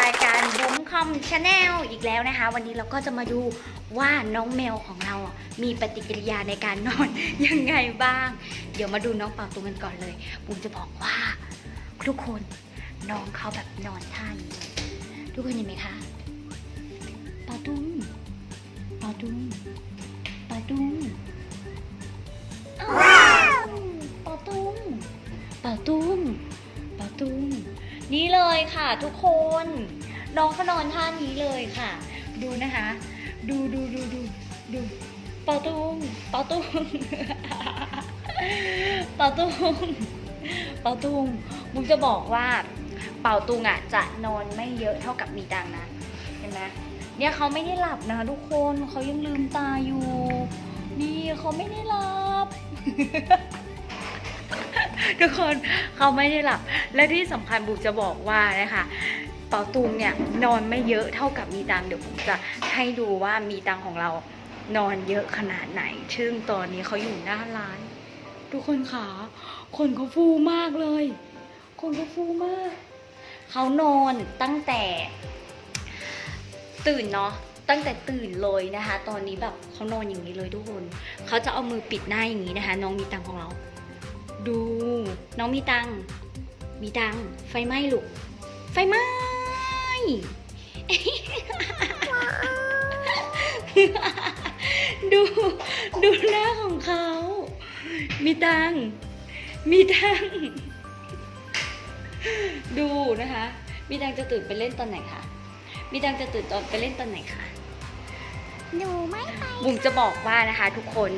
รายการบุ้มคอมชาแนลอีกแล้วนะคะ วันนี้เราก็จะมาดูว่าน้องแมวของเราอะมีปฏิกิริยาในการนอน ยังไงบ้าง เดี๋ยวมาดูน้องเป่าตุงกันก่อนเลยบุ้มจะบอกว่า ทุกคนน้องเขาแบบนอนท่านี้เลยทุกคนเห็นไหมคะเป่าตุงเป่าตุงเป่าตุงอ้าวเป่าตุงเป่าตุงเป่าตุง นี่เลยค่ะทุกคน น้องเขานอนท่านี้เลยค่ะ ดูนะคะ ดูดูดูดูดูเป่าตุงเป่าตุงเป่าตุงเป่าตุงมุกจะบอกว่าเป่าตุงอะจะนอนไม่เยอะเท่ากับมีตังนะ เห็นไหมเนี่ยเขาไม่ได้หลับนะทุกคนเขายังลืมตาอยู่ นี่เขาไม่ได้หลับ ทุกคนเขาไม่ได้หลับ และที่สำคัญบุกจะบอกว่านะคะเปาตุงเนี่ยนอนไม่เยอะเท่ากับมีตังเดี๋ยวผมจะให้ดูว่ามีตังของเรานอนเยอะขนาดไหน ซึ่งตอนนี้เขาอยู่หน้าร้าน ทุกคนขาคนเขาฟูมากเลย คนเขาฟูมาก เขานอนตั้งแต่ ตื่นเนาะตั้งแต่ตื่นเลยนะคะ ตอนนี้แบบเขานอนอย่างนี้เลยทุกคน เขาจะเอามือปิดหน้าอย่างนี้นะคะ น้องมีตังของเรา ดู น้องมีตัง มีตัง ไฟไหม้ลูก ไฟไหม้ ดู ดูหน้าของเขา มีตัง มีตัง ดูนะคะ มีตังจะตื่นไปเล่นตอนไหนคะ มีตังจะตื่นตอนไปเล่นตอนไหนคะ หนูไม่ไปบุ๋มจะบอกว่านะคะ ทุกคน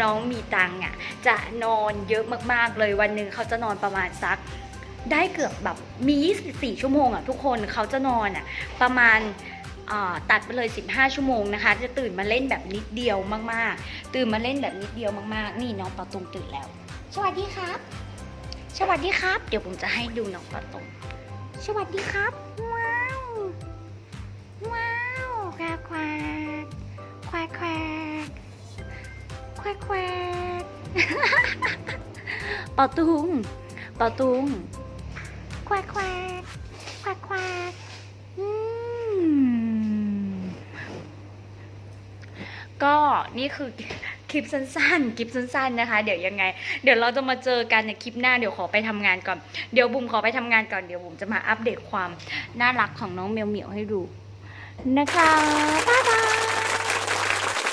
น้องมีตังค์อะจะนอนเยอะมากๆเลยวันหนึ่งเขาจะนอนประมาณสัก ได้เกือบแบบมี 24 ชั่วโมงอะทุกคนเขาจะนอนอะประมาณอ่าตัดไปเลย 15 ชั่วโมงนะคะ จะตื่นมาเล่นแบบนิดเดียวมากๆ ตื่นมาเล่นแบบนิดเดียวมากๆ นี่น้องปาตุงตื่นแล้ว สวัสดีครับ สวัสดีครับ เดี๋ยวผมจะให้ดูน้องปาตุงสวัสดีครับ ว้าว ว้าวควากควา กควากควากควากควปาตุงปาตุงแควากควากควากควกอืมก็นี่คือคลิปสั้นๆ คลิปสั้นๆนะคะ เดี๋ยวยังไง เดี๋ยวเราจะมาเจอกันในคลิปหน้า เดี๋ยวขอไปทำงานก่อน เดี๋ยวบุ๋มขอไปทำงานก่อน เดี๋ยวบุ๋มจะมาอัปเดตความน่ารักของน้องเมียวเหมียวให้ดูนะคะ